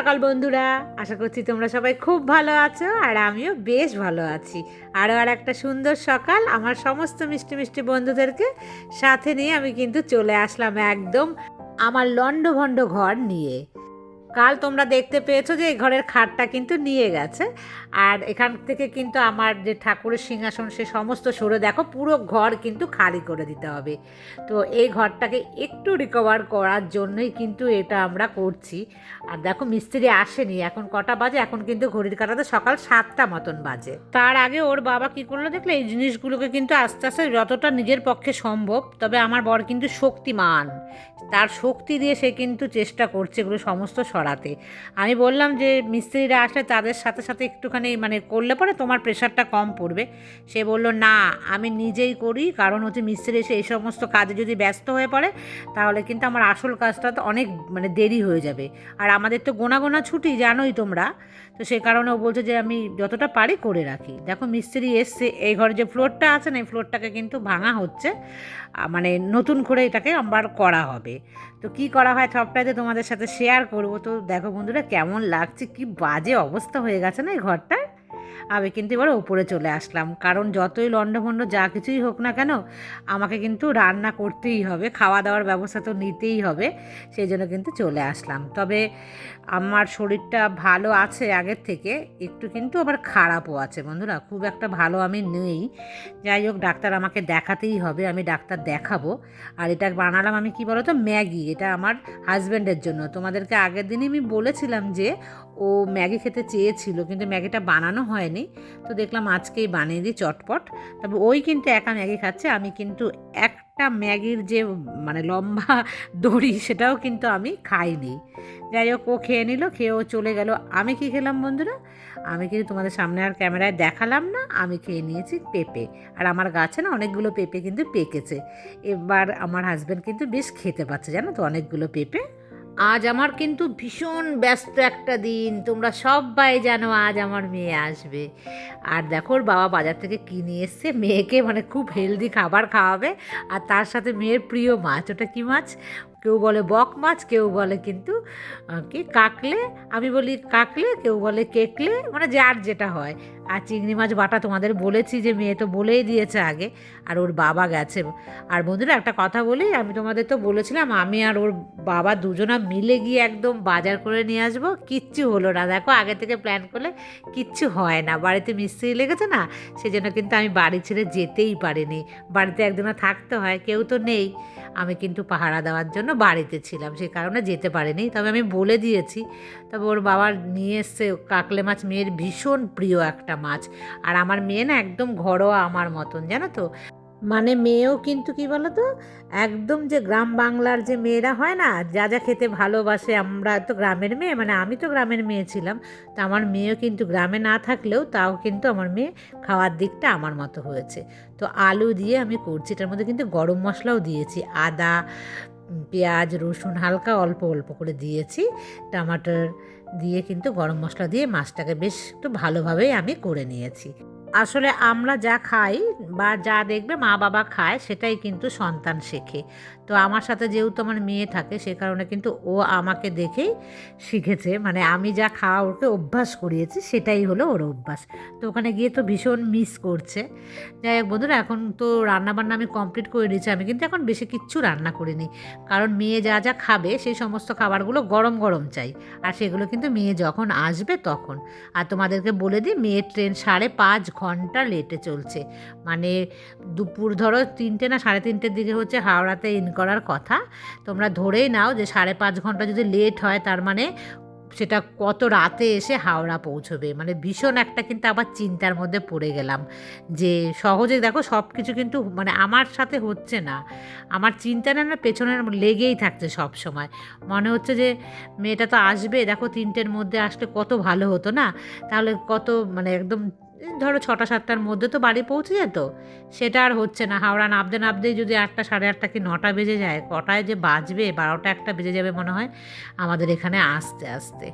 সকাল, বন্ধুরা। আশা করছি তোমরা সবাই খুব ভালো আছো আর আমিও বেশ ভালো আছি। আরও আর একটা সুন্দর সকাল আমার সমস্ত মিষ্টি মিষ্টি বন্ধুদেরকে সাথে নিয়ে আমি কিন্তু চলে আসলাম একদম আমার লণ্ডভণ্ড ঘর নিয়ে। কাল তোমরা দেখতে পেয়েছ যে এই ঘরের খাটটা কিন্তু নিয়ে গেছে। আর এখান থেকে কিন্তু আমার যে ঠাকুরের সিংহাসন, সে সমস্ত সরে দেখো, পুরো ঘর কিন্তু খালি করে দিতে হবে। তো এই ঘরটাকে একটু রিকভার করার জন্যই কিন্তু এটা আমরা করছি। আর দেখো, মিস্ত্রি আসেনি। এখন কটা বাজে? এখন কিন্তু ঘড়ির কাটাতে সকাল সাতটা মতন বাজে। তার আগে ওর বাবা কি করল দেখলে? এই জিনিসগুলোকে কিন্তু আস্তে আস্তে যতটা নিজের পক্ষে সম্ভব, তবে আমার বর কিন্তু শক্তিমান। তার শক্তি দিয়ে সে কিন্তু চেষ্টা করছে এগুলো সমস্ত সরাতে আমি বললাম যে, মিস্ত্রিরা আসলে তাদের সাথে সাথে একটুখানি মানে করলে পরে তোমার প্রেশারটা কম পড়বে। সে বলল, না, আমি নিজেই করি। কারণ হচ্ছে মিস্ত্রি এসে এই সমস্ত কাজে যদি ব্যস্ত হয়ে পড়ে, তাহলে কিন্তু আমার আসল কাজটা তো অনেক মানে দেরি হয়ে যাবে। আর আমাদের তো গোনা গোনা ছুটি, জানোই তোমরা। তো সে কারণে ও বলছে যে, আমি যতটা পারি করে রাখি। দেখো, মিস্ত্রি এসছে। এই ঘরে যে ফ্লোরটা আছে না, এই ফ্লোরটাকে কিন্তু ভাঙা হচ্ছে। মানে নতুন করে এটাকে আবার করা হবে। তো কি করা হয় সবটাইতে তোমাদের সাথে শেয়ার করব। তো দেখো বন্ধুরা কেমন লাগছে কি বাজে অবস্থা হয়ে গেছে না এই ঘরটার? আমি কিন্তু এবার ওপরে চলে আসলাম। কারণ যতই লণ্ডভণ্ড যা কিছুই হোক না কেন, আমাকে কিন্তু রান্না করতেই হবে খাওয়া দাওয়ার ব্যবস্থা তো নিতেই হবে, সেই জন্য কিন্তু চলে আসলাম। তবে আমার শরীরটা ভালো আছে আগের থেকে, একটু কিন্তু আবার খারাপও আছে বন্ধুরা, খুব একটা ভালো আমি নেই। যাই হোক, ডাক্তার আমাকে দেখাতেই হবে, আমি ডাক্তার দেখাবো। আর এটা বানালাম আমি কি বলো তো ম্যাগি, এটা আমার হাজব্যান্ডের জন্য। তোমাদেরকে আগের দিনই আমি বলেছিলাম যে ও ম্যাগি খেতে চেয়েছিল, কিন্তু ম্যাগিটা বানানো হয়নি। তো দেখলাম আজকেই বানিয়ে দিই চটপট। তবে ওই কিন্তু একা ম্যাগি খাচ্ছে, আমি কিন্তু একটা ম্যাগির যে মানে লম্বা দড়ি, সেটাও কিন্তু আমি খাইনি। যাই হোক, ও খেয়ে নিল, খেয়ে ও চলে গেল। আমি কি খেলাম বন্ধুরা? আমি কিন্তু তোমাদের সামনে আর ক্যামেরায় দেখালাম না, আমি খেয়ে নিয়েছি পেঁপে। আর আমার গাছে না অনেকগুলো পেঁপে কিন্তু পেকেছে। এবার আমার হাজব্যান্ড কিন্তু বেশ খেতে পাচ্ছে, জানো তো? অনেকগুলো পেঁপে। আজ আমার কিন্তু ভীষণ ব্যস্ত একটা দিন। তোমরা সবাই জানো আজ আমার মেয়ে আসবে। আর দেখো বাবা বাজার থেকে কিনে এসছে। মেয়েকে মানে খুব হেলদি খাবার খাওয়াবে। আর তার সাথে মেয়ের প্রিয় মাছ। ওটা কী মাছ? কেউ বলে বক মাছ, কেউ বলে কিন্তু কি কাকলে? আমি বলি কাকলে, কেউ বলে কেকলে। মানে যার যেটা হয়। আর চিংড়ি মাছ বাটা তোমাদের বলেছি যে মেয়ে তো বলেই দিয়েছে আগে, আর ওর বাবা গেছে। আর বন্ধুরা একটা কথা বলি, আমি তোমাদের তো বলেছিলাম, আমি আর ওর বাবা দুজনা মিলে গিয়ে একদম বাজার করে নিয়ে আসব, কিচ্ছু হলো না। দেখো, আগে থেকে প্ল্যান করলে কিচ্ছু হয় না। বাড়িতে মিস্ত্রি লেগেছে না, সেজন্য কিন্তু আমি বাড়ি ছেড়ে যেতেই পারিনি। বাড়িতে একজনা থাকতে হয়, কেউ তো নেই। আমি কিন্তু পাহারা দেওয়ার জন্য বাড়িতে ছিলাম, সে কারণে যেতে পারিনি। তবে আমি বলে দিয়েছি, তবে ওর বাবা নিয়ে এসছে, কাকলে মাছ মেয়ের ভীষণ প্রিয় একটা মাছ। আর আমার মেয়ে না একদম ঘরোয়া আমার মতন, জানো তো? মানে মেয়েও কিন্তু কি বলো তো একদম যে গ্রাম বাংলার যে মেয়েরা হয় না, যা যা খেতে ভালোবাসে, আমরা তো গ্রামের মেয়ে মানে আমি তো গ্রামের মেয়ে ছিলাম। তো আমার মেয়েও কিন্তু গ্রামে না থাকলেও তাও কিন্তু আমার মেয়ে খাওয়ার দিকটা আমার মতো হয়েছে। তো আলু দিয়ে আমি করছি, এটার মধ্যে কিন্তু গরম মশলাও দিয়েছি। আদা পেঁয়াজ, রসুন, হালকা অল্প অল্প করে দিয়েছি। টমাটোর দিয়ে কিন্তু গরম মশলা দিয়ে মাছটাকে বেশ একটু ভালোভাবেই আমি করে নিয়েছি। আসলে আমরা যা খাই বা যা দেখবে মা বাবা খায়, সেটাই কিন্তু সন্তান শেখে। তো আমার সাথে যেহেতু আমার মেয়ে থাকে, সে কারণে কিন্তু ও আমাকে দেখেই শিখেছে। মানে আমি যা খাওয়া ওকে অভ্যাস করিয়েছি, সেটাই হলো ওর অভ্যাস। তো ওখানে গিয়ে তো ভীষণ মিস করছে। যাই হোক বন্ধুরা, এখন তো রান্নাবান্না আমি কমপ্লিট করে দিয়েছি আমি কিন্তু এখন বেশি কিচ্ছু রান্না করিনি। কারণ মেয়ে যা যা খাবে, সেই সমস্ত খাবারগুলো গরম গরম চাই। আর সেগুলো কিন্তু মেয়ে যখন আসবে তখন। আর তোমাদেরকে বলে দিই, মেয়ের ট্রেন সাড়ে পাঁচ ঘণ্টা লেটে চলছে। মানে দুপুর ধরো তিনটে না সাড়ে তিনটের দিকে হচ্ছে হাওড়াতে ইন করার কথা। তোমরা ধরেই নাও যে সাড়ে পাঁচ ঘণ্টা যদি লেট হয় তার মানে সেটা কত রাতে এসে হাওড়া পৌঁছবে। মানে ভীষণ একটা কিন্তু আবার চিন্তার মধ্যে পড়ে গেলাম যে সহজে দেখো সব কিছু কিন্তু মানে আমার সাথে হচ্ছে না। আমার চিন্তা না না, পেছনের লেগেই থাকছে সব সময় মনে হচ্ছে যে মেয়েটা তো আসবে, দেখো তিনটের মধ্যে আসলে কত ভালো হতো না? তাহলে কত মানে একদম ধরো ছটা, সাতটার মধ্যে তো বাড়ি পৌঁছে যেত। সেটা আর হচ্ছে না। হাওড়া নামতে নামতেই যদি আটটা, সাড়ে আটটা কি নটা বেজে যায়, কটায় যে বাজবে, বারোটা, একটা বেজে যাবে মনে হয়, আমাদের এখানে আসতে আসতে।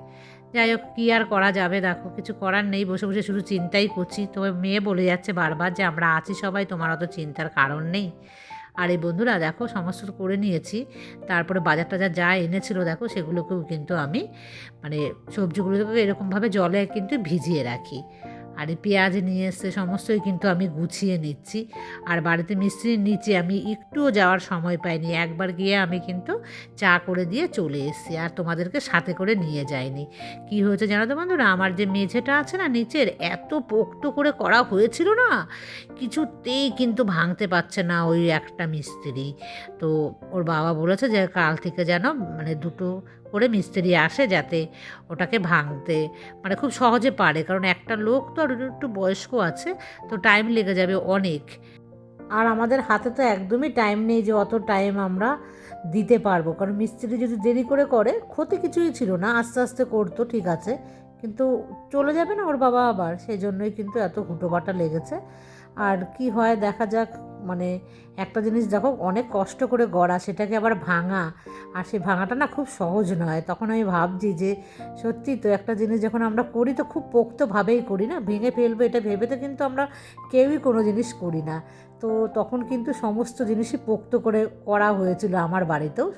যাই হোক, কী আর করা যাবে দেখো, কিছু করার নেই, বসে বসে শুধু চিন্তাই করছি। তবে মেয়ে বলে যাচ্ছে বারবার যে, আমরা আছি সবাই, তোমার অত চিন্তার কারণ নেই। আর এই বন্ধুরা, দেখো, সমস্ত করে নিয়েছি। তারপরে বাজার টাজার যা এনেছিল, দেখো, সেগুলোকেও কিন্তু আমি মানে সবজিগুলোকে এরকমভাবে জলে কিন্তু ভিজিয়ে রাখি। আর পেঁয়াজ নিয়ে এসছে, সমস্তই কিন্তু আমি গুছিয়ে নিচ্ছি। আর বাড়িতে মিস্ত্রির নিচে আমি একটুও যাওয়ার সময় পাইনি। একবার গিয়ে আমি কিন্তু চা করে দিয়ে চলে এসেছি আর তোমাদেরকে সাথে করে নিয়ে যাইনি। কি হয়েছে জানো তো বন্ধুরা? আমার যে মেঝেটা আছে না নিচের, এত পোক্ত করে করা হয়েছিল না, কিছুতেই কিন্তু ভাঙতে পারছে না ওই একটা মিস্ত্রি। তো ওর বাবা বলেছে যে কাল থেকে যেন মানে দুটো করে মিস্ত্রি আসে যাতে ওটাকে ভাঙতে। মানে খুব সহজে পারে, কারণ একটা লোক তো আর একটু বয়স্ক আছে, তো টাইম লেগে যাবে অনেক। আর আমাদের হাতে তো একদমই টাইম নেই যে অত টাইম আমরা দিতে পারব। কারণ মিস্ত্রি যদি দেরি করে করে, ক্ষতি কিছুই ছিল না, আস্তে আস্তে করতো, ঠিক আছে। কিন্তু চলে যাবে না ওর বাবা আবার সেই জন্যই কিন্তু এত হুটোপাটা লেগেছে। আর কি হয় দেখা যাক মানে একটা জিনিস দেখো, অনেক কষ্ট করে গড়া, সেটাকে আবার ভাঙা। আর সেই ভাঙাটা না খুব সহজ নয়। তখন আমি ভাবছি যে সত্যি তো একটা জিনিস যখন আমরা করি তো খুব পোক্তভাবেই করি না? ভেঙে ফেলব এটা ভেবে তো কিন্তু আমরা কেউই কোনো জিনিস করি না। তো তখন কিন্তু সমস্ত জিনিসই পোক্ত করে করা হয়েছিল আমার বাড়িতেও।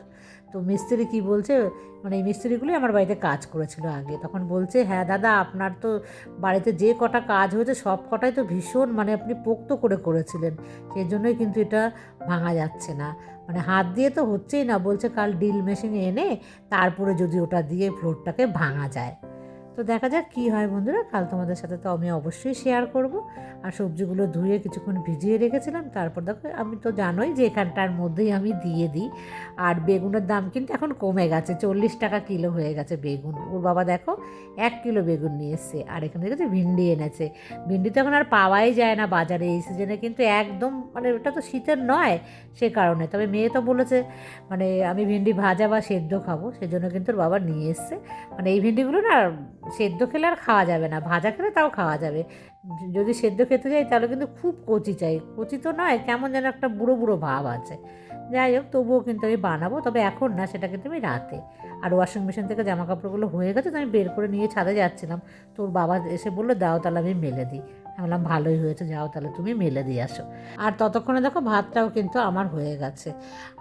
তো মিস্ত্রি কি বলছে? মানে এই মিস্ত্রিগুলোই আমার বাড়িতে কাজ করেছিল আগে। তখন বলছে হ্যাঁ দাদা, আপনার তো বাড়িতে যে কটা কাজ হয়েছে, সব কটাই তো ভীষণ মানে আপনি পোক্ত করে করেছিলেন। সেই জন্যই কিন্তু এটা ভাঙা যাচ্ছে না। মানে হাত দিয়ে তো হচ্ছেই না। বলছে, কাল ডিল মেশিন এনে তারপরে যদি ওটা দিয়ে ফ্লোরটাকে ভাঙা যায়। তো দেখা যাক কী হয় বন্ধুরা। কাল তোমাদের সাথে তো আমি অবশ্যই শেয়ার করব। আর সবজিগুলো ধুয়ে কিছুক্ষণ ভিজিয়ে রেখেছিলাম। তারপর দেখো, আমি তো জানোই যে এখানটার মধ্যেই আমি দিয়ে দিই। আর বেগুনের দাম কিন্তু এখন কমে গেছে। চল্লিশ টাকা কিলো হয়ে গেছে বেগুন। ওর বাবা দেখো, এক কিলো বেগুন নিয়ে এসছে। আর এখানে দেখেছে ভিন্ডি এনেছে। ভিন্ডি তো এখন আর পাওয়াই যায় না বাজারে। এই সিজনে কিন্তু একদম মানে ওটা তো শীতের নয় সে কারণে। তবে মেয়ে তো বলেছে মানে আমি ভিন্ডি ভাজা বা সেদ্ধ খাব। সেজন্য কিন্তু ওর বাবা নিয়ে এসছে। মানে এই ভিন্ডিগুলো না সেদ্ধ খেলে আর খাওয়া যাবে না। ভাজা খেলে তাও খাওয়া যাবে। যদি সেদ্ধ খেতে যাই তাহলে কিন্তু খুব কচি চাই। কচি তো নয়, কেমন যেন একটা বুড়ো বুড়ো ভাব আছে। যাই হোক, তবুও কিন্তু আমি বানাবো, তবে এখন না, সেটা কিন্তু আমি রাতে। আর ওয়াশিং মেশিন থেকে জামা কাপড়গুলো হয়ে গেছে, তো আমি বের করে নিয়ে ছাদে যাচ্ছিলাম। তোর বাবা এসে বলল, দাও, তাহলে আমি মেলে দিই। আমি বললাম ভালোই হয়েছে, যাও তাহলে তুমি মেলে দিয়ে আসো। আর ততক্ষণে দেখো ভাতটাও কিন্তু আমার হয়ে গেছে।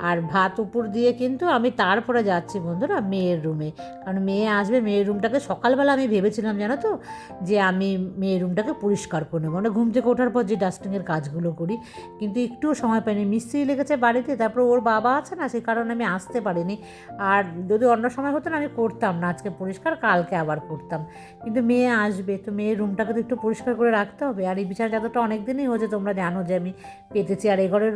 আর ভাত উপর দিয়ে কিন্তু আমি তারপরে যাচ্ছি বন্ধুরা মেয়ের রুমে কারণ মেয়ে আসবে, মেয়ের রুমটাকে সকালবেলা আমি ভেবেছিলাম জানো তো, যে আমি মেয়ের রুমটাকে পরিষ্কার করে নেব। মানে ঘুম থেকে ওঠার পর যে ডাস্টিংয়ের কাজগুলো করি, কিন্তু একটুও সময় পাইনি। মিস্ত্রি লেগেছে বাড়িতে, তারপর ওর বাবা আছে না সেই কারণে আমি আসতে পারিনি। আর যদি অন্য সময় হতো না, আমি করতাম না। আজকে পরিষ্কার, কালকে আবার করতাম। কিন্তু মেয়ে আসবে, তো মেয়ের রুমটাকে তো একটু পরিষ্কার করে রাখতে হবে? আর এই বিছানা চাদরটা অনেক দিনই হয়েছে, তোমরা জানো যে আমি পেতেছি। আর এই ঘরের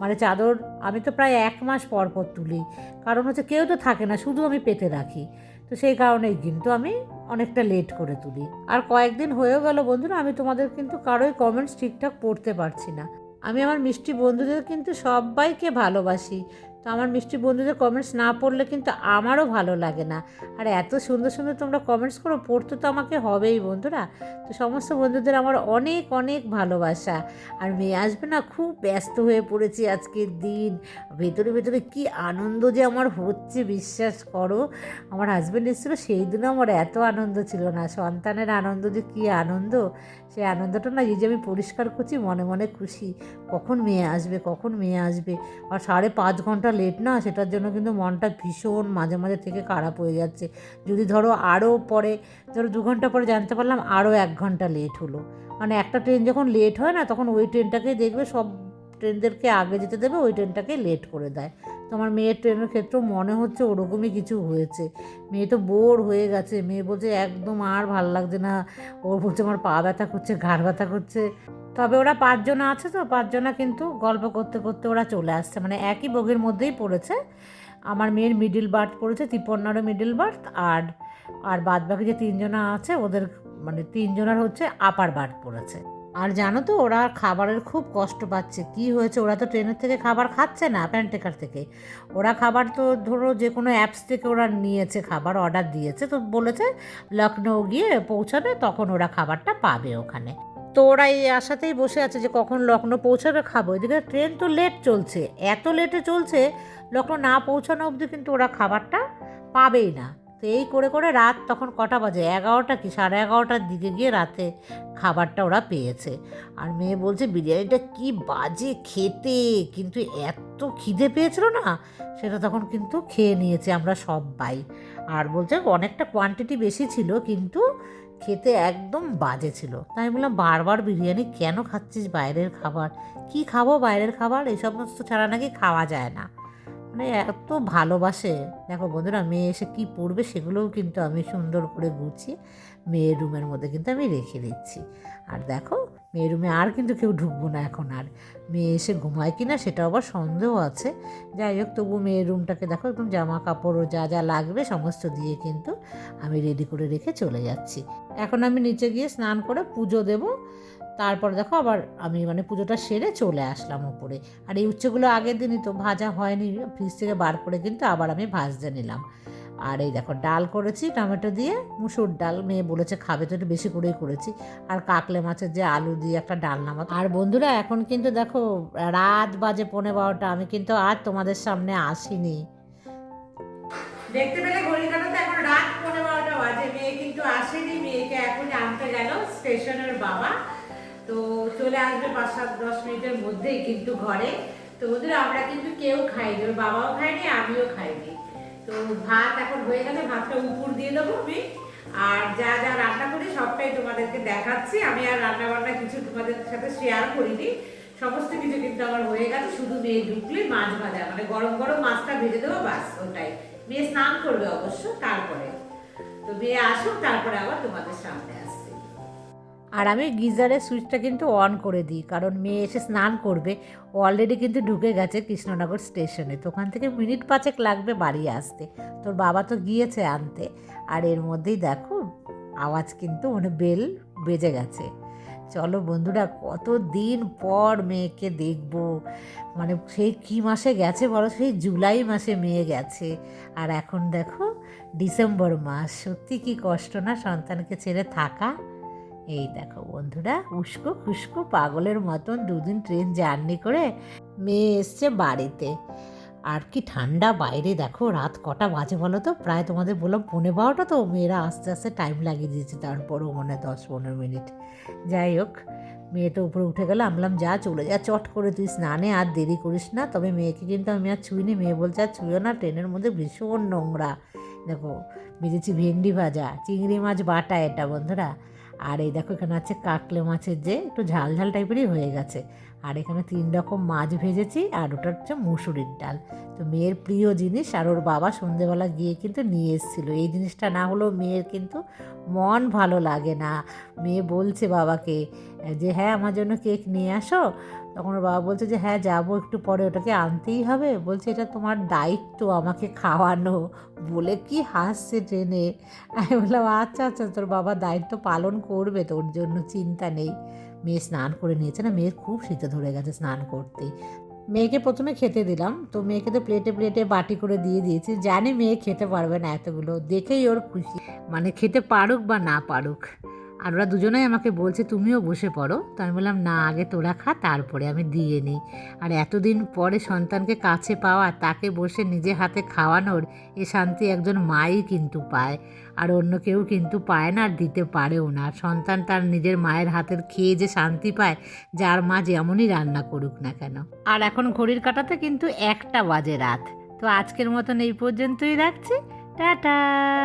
মানে চাদর, আমি তো প্রায় এক মাস পর পর তুলি। কারণ হচ্ছে কেউ তো থাকে না, শুধু আমি পেতে রাখি। তো সেই কারণেই কিন্তু আমি অনেকটা লেট করে তুলি। আর কয়েকদিন হয়েও গেল বন্ধুরা, আমি তোমাদের কিন্তু কারোই কমেন্টস ঠিকঠাক পড়তে পারছি না। আমি আমার মিষ্টি বন্ধুদের কিন্তু সবাইকে ভালোবাসি। তো আমার মিষ্টি বন্ধুদের কমেন্টস না পড়লে কিন্তু আমারও ভালো লাগে না। আর এত সুন্দর সুন্দর তোমরা কমেন্টস করো, পড়তে তো আমাকে হবেই বন্ধুরা। তো সমস্ত বন্ধুদের আমার অনেক অনেক ভালোবাসা। আর মেয়ে আসবে না, খুব ব্যস্ত হয়ে পড়েছি আজকের দিন। ভেতরে ভেতরে কি আনন্দ যে আমার হচ্ছে, বিশ্বাস করো। আমার হাজব্যান্ড এসেছিল, সেই দিনও আমার এত আনন্দ ছিল না। সন্তানের আনন্দ যে কী আনন্দ। সেই আনন্দটা না এই যে আমি পরিষ্কার করছি, মনে মনে খুশি। কখন মেয়ে আসবে, কখন মেয়ে আসবে? আর সাড়ে পাঁচ ঘণ্টা লেট না, সেটার জন্য কিন্তু মনটা ভীষণ মাঝে মাঝে থেকে খারাপ হয়ে যাচ্ছে। যদি ধরো আরও পরে, ধরো দু ঘণ্টা পরে জানতে পারলাম আরও এক ঘণ্টা লেট হলো। মানে একটা ট্রেন যখন লেট হয় না, তখন ওই ট্রেনটাকেই দেখবে, সব ট্রেনদেরকে আগে যেতে দেবে, ওই ট্রেনটাকে লেট করে দেয়। তো আমার মেয়ের ট্রেনের ক্ষেত্রেও মনে হচ্ছে ওরকমই কিছু হয়েছে। মেয়ে তো বোর হয়ে গেছে। মেয়ে বলছে, একদম আর ভালো লাগছে না। ওর বলছে, আমার পা ব্যথা করছে, ঘাড় ব্যথা করছে। তবে ওরা পাঁচজনা আছে তো, পাঁচজনা কিন্তু গল্প করতে করতে ওরা চলে আসছে। মানে একই বগির মধ্যেই পড়েছে। আমার মেয়ের মিডিল বার্থ পড়েছে তিপন্নারও মিডিল বার্থ আর আর বাদ বাকি যে তিনজনা আছে, ওদের মানে তিনজনের হচ্ছে আপার বার্থ পড়েছে। আর জানো তো, ওরা খাবারের খুব কষ্ট পাচ্ছে। কি হয়েছে? ওরা তো ট্রেনের থেকে খাবার খাচ্ছে না, প্যান্টেকার থেকে। ওরা খাবার তো ধরো যে কোনো অ্যাপস থেকে ওরা নিয়েছে, খাবার অর্ডার দিয়েছে। তো বলেছে লখনৌ গিয়ে পৌঁছাবে, তখন ওরা খাবারটা পাবে ওখানে। তো ওরা এই আশাতেই বসে আছে যে কখন লখনৌ পৌঁছাবে, খাব। এদিকে ট্রেন তো লেট চলছে, এত লেটে চলছে লখনৌ না পৌঁছানো অবধি কিন্তু ওরা খাবারটা পাবেই না। তো এই করে করে রাত তখন কটা বাজে? এগারোটা কি? সাড়ে এগারোটার দিকে গিয়ে রাতে খাবারটা ওরা পেয়েছে। আর মেয়ে বলছে, বিরিয়ানিটা কি বাজে খেতে, কিন্তু এত খিদে পেয়েছিল না? সেটা তখন কিন্তু খেয়ে নিয়েছে আমরা সবাই আর বলছে, অনেকটা কোয়ান্টিটি বেশি ছিল, কিন্তু খেতে একদম বাজে ছিল। তাই বললাম, বারবার বিরিয়ানি কেন খাচ্ছিস বাইরের খাবার? কি খাব বাইরের খাবার? এই সমস্ত ছাড়া নাকি খাওয়া যায় না। মানে এত ভালোবাসে। দেখো বন্ধুরা, মেয়ে এসে কী পড়বে সেগুলোও কিন্তু আমি সুন্দর করে গুছিয়ে মেয়ের রুমের মধ্যে কিন্তু আমি রেখে দিচ্ছি। আর দেখো, মেয়ের রুমে আর কিন্তু কেউ ঢুকবো না এখন আর। মেয়ে এসে ঘুমায় কি না সেটা আবার সন্দেহ আছে। যাই হোক তবু মেয়ের রুমটাকে দেখো, একদম জামা কাপড় যা যা লাগবে সমস্ত দিয়ে কিন্তু আমি রেডি করে রেখে চলে যাচ্ছি। এখন আমি নিচে গিয়ে স্নান করে পুজো দেব। তারপর দেখো আবার আমি মানে পুজোটা সেরে চলে আসলাম উপরে। আর এই উচ্ছেগুলো আগের দিনই তো ভাজা হয়নি, ফ্রিজ থেকে বার করে কিন্তু আবার আমি ভাজতে নিলাম। আর এই দেখো ডাল করেছি টমেটো দিয়ে, মুসুর ডাল, মেয়ে বলেছে খাবে তো একটু বেশি করেই করেছি। আর কাকলে মাছের যে আলু দিয়ে একটা ডাল মতো আর বন্ধুরা এখন কিন্তু দেখো রাত বাজে পনেরো বারোটা, আমি কিন্তু আর তোমাদের সামনে আসিনি। দেখতে পেলে ঘড়ি কাটাতে এখন রাত পনেরো বারোটা বাজে, মেয়ে কিন্তু আসেনি, মেয়েকে এখন আনতে গেল স্টেশনের বাবা। তো চলে আসবে পাঁচ সাত দশ মিনিটের মধ্যেই কিন্তু ঘরে। তো ওদের আমরা কিন্তু কেউ খাইনি, ওর বাবাও খায়নি, আমিও খাইনি। তো ভাত এখন হয়ে গেলে ভাতটা উপর দিয়ে দেবো আমি। আর যা যা রান্না করি সবটাই তোমাদেরকে দেখাচ্ছি। আমি আর রান্না বান্না কিছু তোমাদের সাথে শেয়ার করিনি। সমস্ত কিছু কিন্তু আমার হয়ে গেছে, শুধু মেয়ে ঢুকলে মাছ ভাজা মানে গরম গরম মাছটা ভেজে দেবো বাস ওটাই। মেয়ে স্নান করবে অবশ্য, তারপরে। তো মেয়ে আসুক, তারপরে আবার তোমাদের সামনে আর আমি গিজারের সুইচটা কিন্তু অন করে দিই, কারণ মেয়ে এসে স্নান করবে অলরেডি কিন্তু ঢুকে গেছে কৃষ্ণনগর স্টেশনে। তো ওখান থেকে মিনিট পাঁচেক লাগবে বাড়ি আসতে। তোর বাবা তো গিয়েছে আনতে। আর এর মধ্যেই দেখো, আওয়াজ কিন্তু মানে বেল বেজে গেছে। চলো বন্ধুরা কত দিন পর মেয়েকে দেখব। মানে সেই কী মাসে গেছে বলো? সেই জুলাই মাসে মেয়ে গেছে। আর এখন দেখো, ডিসেম্বর মাস। সত্যি কি কষ্ট না সন্তানকে ছেড়ে থাকা? এই দেখো বন্ধুরা, উস্কো খুস্কো পাগলের মতন দুদিন ট্রেন জার্নি করে মেয়ে এসছে বাড়িতে। আর কি ঠান্ডা বাইরে, দেখো রাত কটা বাজে বলো তো? প্রায় তোমাদের বললাম পনেরো বারোটা তো মেয়েরা আস্তে আস্তে টাইম লাগিয়ে দিয়েছে, তারপরও মনে হয় দশ পনেরো মিনিট। যাই হোক, মেয়ে তো উপরে উঠে গেল আমলাম যা চলে যা, চট করে তুই স্নানে আর দেরি করিস না। তবে মেয়েকে কিন্তু আমি আর ছুঁইনি মেয়ে বলছে, আর ছুঁয়ো না, ট্রেনের মধ্যে ভীষণ নোংরা। দেখো ভেজেছি ভেন্ডি ভাজা, চিংড়ি মাছ বাটা এটা বন্ধুরা। আর এই দেখো এখানে আছে কাকলে মাছের যে একটু ঝাল ঝাল টাইপেরই হয়ে গেছে। আর এখানে তিন রকম মাছ ভেজেছি আর ওটা হচ্ছে মুসুরির ডাল। তো মেয়ের প্রিয় জিনিস আর ওর বাবা সন্ধেবেলা গিয়ে কিন্তু নিয়ে এসেছিল। এই জিনিসটা না হলেও মেয়ের কিন্তু মন ভালো লাগে না। মেয়ে বলছে বাবাকে যে হ্যাঁ আমার জন্য কেক নিয়ে আসো। তখন ওর বাবা বলছে যে হ্যাঁ যাব একটু পরে, ওটাকে আনতেই হবে। বলছে, এটা তোমার দায়িত্ব, আমাকে খাওয়ানো। বলে কি হাসছে ট্রেনে আমি বললাম আচ্ছা আচ্ছা তোর বাবা দায়িত্ব পালন করবে, তোর জন্য চিন্তা নেই। মেয়ে স্নান করে নিয়েছে না, মেয়ের খুব শীতে ধরে গেছে স্নান করতেই মেয়েকে প্রথমে খেতে দিলাম, তো মেয়েকে তো প্লেটে প্লেটে বাটি করে দিয়ে দিয়েছি। জানি মেয়ে খেতে পারবে না এতগুলো, দেখেই ওর খুশি। মানে খেতে পারুক বা না পারুক। আর ওরা দুজনেই আমাকে বলছে, তুমিও বসে পড়ো। তো আমি বললাম, না, আগে তোরা খা, তারপরে আমি দিয়ে নিই। আর এতদিন পরে সন্তানকে কাছে পাওয়া, তাকে বসে নিজে হাতে খাওয়ানোর এ শান্তি একজন মাই কিন্তু পায়। আর অন্য কেউ কিন্তু পায় না আর দিতে পারেও না। সন্তান তার নিজের মায়ের হাতের খেয়ে যে শান্তি পায়, যার মা যেমনই রান্না করুক না কেন। আর এখন ঘড়ির কাটাতে কিন্তু একটা বাজে রাত। তো আজকের মতন এই পর্যন্তই রাখছি। টাটা!